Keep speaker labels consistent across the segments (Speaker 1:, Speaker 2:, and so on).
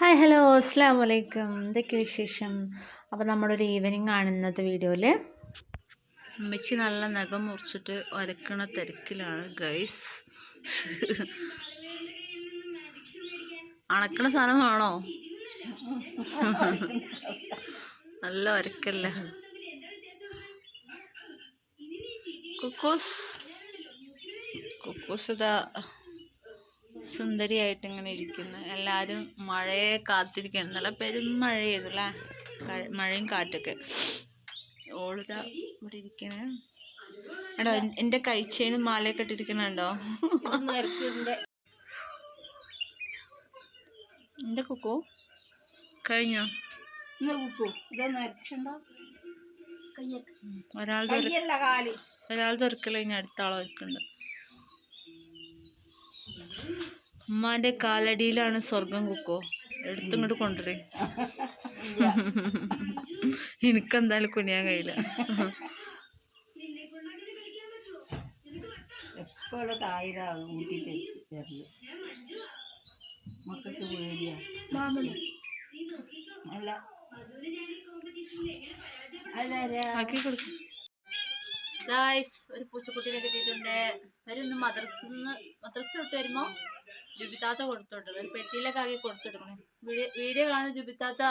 Speaker 1: Hi hello അസ്സാം വലൈക്കും എന്തൊക്കെ വിശേഷം? അപ്പോൾ നമ്മുടെ ഒരു ഈവനിങ് ആണ് ഇന്നത്തെ വീഡിയോയിൽ അമ്മച്ചി നല്ല നഖം മുറിച്ചിട്ട് ഒരക്കണ തിരക്കിലാണ് ഗൈസ് അണക്കണ സാധനം നല്ല ഒരക്കല്ല. കുക്കൂസ്. കുക്കൂസ് ഇതാ സുന്ദരിയായിട്ട് ഇങ്ങനെ ഇരിക്കുന്നു. എല്ലാവരും മഴയെ കാത്തിരിക്കുകയാണ്. നല്ല പെരും മഴയായിരുന്നു അല്ലേ ക- മഴയും കാറ്റൊക്കെ. ഓളിതാ ഇവിടെ ഇരിക്കണേ. എടോ എൻ- എന്റെ കൈച്ചേനും മാലയൊക്കെ ഇട്ടിരിക്കണുണ്ടോ? എന്റെ കുക്കു? കഴിഞ്ഞോ? ഒരാൾ ഒരാൾ തെറുക്കല ഇനി അടുത്ത ആളെ വെക്കുന്നുണ്ട് ഉമ്മാന്റെ കാലടിയിലാണ് സ്വർഗം കുക്കോ? എടുത്തിങ്ങോട്ട് കൊണ്ടുവരേ. എനിക്കെന്തായാലും കുനിയാൻ കഴിയില്ല.
Speaker 2: എപ്പോഴും മക്കൾക്ക് പേടിയാ. അല്ല.
Speaker 1: ആക്കി കൊടുക്കും. ഗായ്സ് ഒരു പൂച്ചക്കുട്ടീനെ കിട്ടിയിട്ടുണ്ട്. അവരൊന്ന് മദ്രസിൽ നിന്ന് മദ്രസ് വിട്ട് വരുമ്പോ ജുബിത്താത്ത കൊടുത്തോട്ടത്. ഒരു പെട്ടിയിലൊക്കെ ആക്കി കൊടുത്തിടണേ വീഡിയോ കാണുന്ന ജുബിത്താത്ത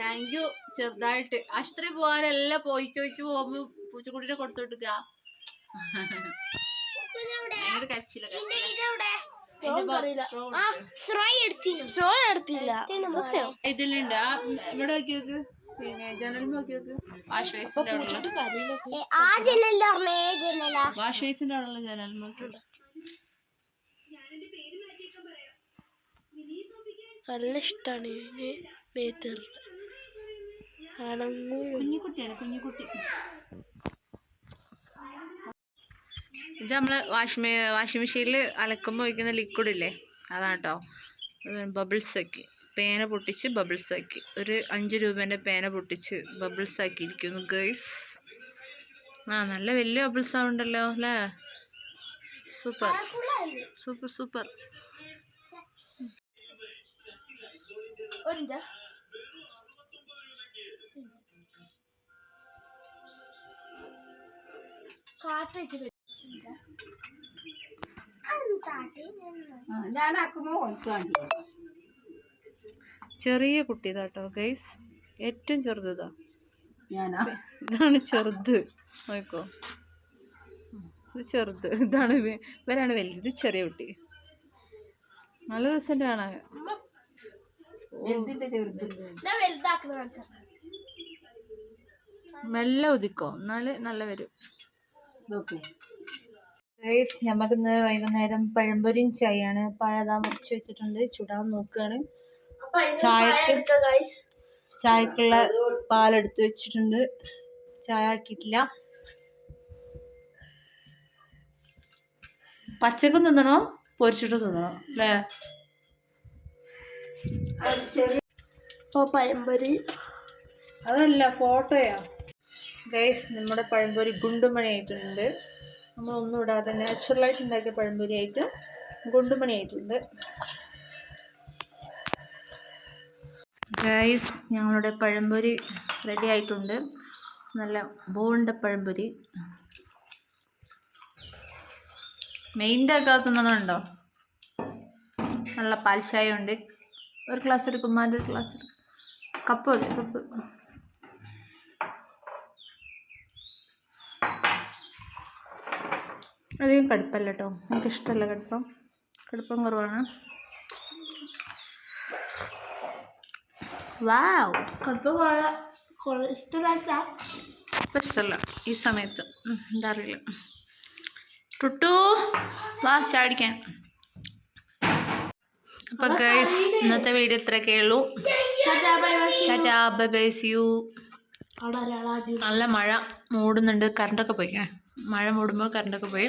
Speaker 1: താങ്ക് യു ചെറുതായിട്ട്. ആശുപത്രി പോകാനെല്ലാം പോയി ചോദിച്ചു പോകുമ്പോ പൂച്ചക്കുട്ടീനെ കൊടുത്തോട്ടുക ഇതിലുണ്ട്. ആ ഇവിടെ നോക്കി നോക്ക് പിന്നെ ജനൽ നോക്കി നോക്ക്. വാഷ് ബേസിന്റെ അവിടെ
Speaker 3: ആ ജനലിൽ പറഞ്ഞേ ജനല?
Speaker 1: വാഷ് ബേസിന്റെ അവിടെയുള്ള ജനൽ നോക്കിയുണ്ട്
Speaker 3: നല്ല ഇഷ്ടാണ് മേത്തർ
Speaker 1: കുഞ്ഞിക്കുട്ടിയാണ് കുഞ്ഞിക്കുട്ടി. ഇത് നമ്മൾ വാഷ് മേ വാഷിംഗ് മെഷീനിൽ അലക്കുമ്പോൾ ഒഴിക്കുന്ന ലിക്വിഡ് ഇല്ലേ? അതാണ് കേട്ടോ ബബിൾസ് ആക്കി പേന പൊട്ടിച്ച് ബബിൾസ് ആക്കി ഒരു അഞ്ച് രൂപേന്റെ പേന പൊട്ടിച്ച് ബബിൾസ് ആക്കിയിരിക്കുന്നു ഗൈസ് ആ നല്ല വലിയ ബബിൾസ് ആവുണ്ടല്ലോ അല്ലേ? സൂപ്പർ. Super super.
Speaker 2: ഞാനാക്കുമ്പോ ഒഴിക്കാണ്ടി
Speaker 1: ചെറിയ കുട്ടി ഇതാട്ടോ ഗൈസ് ഏറ്റവും ചെറുത്
Speaker 2: ഇതാ
Speaker 1: ഇതാണ് ചെറുത്. നോക്കോ ഇത് ചെറുത്. ഇതാണ് ഇവ- ഇവരാണ് വലുത്. ഇത് ചെറിയ കുട്ടി. നല്ല റിസൾട്ട് കാണാൻ.
Speaker 2: ചെറുത്.
Speaker 1: മെല്ലെ ഉദിക്കോ എന്നാൽ നല്ല വരും. നമുക്കിന്ന് വൈകുന്നേരം പഴംപൊരിയും ചായയാണ്. പഴതാ മുറിച്ച് വെച്ചിട്ടുണ്ട്. ചുടാൻ നോക്കുകയാണ് ചായക്ക് ചായക്കുള്ള പാലെടുത്ത് വെച്ചിട്ടുണ്ട്. ചായ ആക്കിയിട്ടില്ല. പച്ചക്കും തിന്നണോ? പൊരിച്ചിട്ട് തിന്നണോ? അല്ലേ?
Speaker 3: ഇപ്പോൾ പഴംപൊരി.
Speaker 1: അതല്ല ഫോട്ടോയാ. ഗൈസ് നമ്മുടെ പഴംപൊരി ഗുണ്ടുമണി ആയിട്ടുണ്ട് നമ്മളൊന്നും ഇടാതെ നാച്ചുറലായിട്ട് ഉണ്ടാക്കിയ പഴംപൊരി ആയിട്ട് ഗുണ്ടുമണി ആയിട്ടുണ്ട് ഗൈസ് ഞങ്ങളുടെ പഴംപൊരി റെഡി ആയിട്ടുണ്ട്. നല്ല ബോണ്ട പഴംപൊരി. മെയിന്റെ അകത്തുന്നുണ്ടോ നല്ല പാൽച്ചായ ചായ ഉണ്ട് ഒരു ഗ്ലാസ് എടുക്കും മാന്റെ ഗ്ലാസ് എടുക്കും. കപ്പ് മതി കപ്പ് അധികം കടുപ്പല്ല കേട്ടോ എനിക്കിഷ്ടമല്ല കടുപ്പം. കടുപ്പം കുറവാണ്. വാവ്
Speaker 3: കടുപ്പം ഇഷ്ടമില്ലാത്ത
Speaker 1: ഇപ്പം ഇഷ്ടമല്ല ഈ സമയത്ത്. എന്താ അറിയില്ല. ടുട്ടു വാ ചാടിക്കാൻ അപ്പോൾ ഗൈസ് ഇന്നത്തെ വീഡിയോ ഇത്രയൊക്കെ ഉള്ളൂ. Tata bye bye see you. നല്ല മഴ മൂടുന്നുണ്ട്. കറണ്ടൊക്കെ പോയിക്കണേ. മഴ മൂടുമ്പോൾ കറണ്ടൊക്കെ പോയി.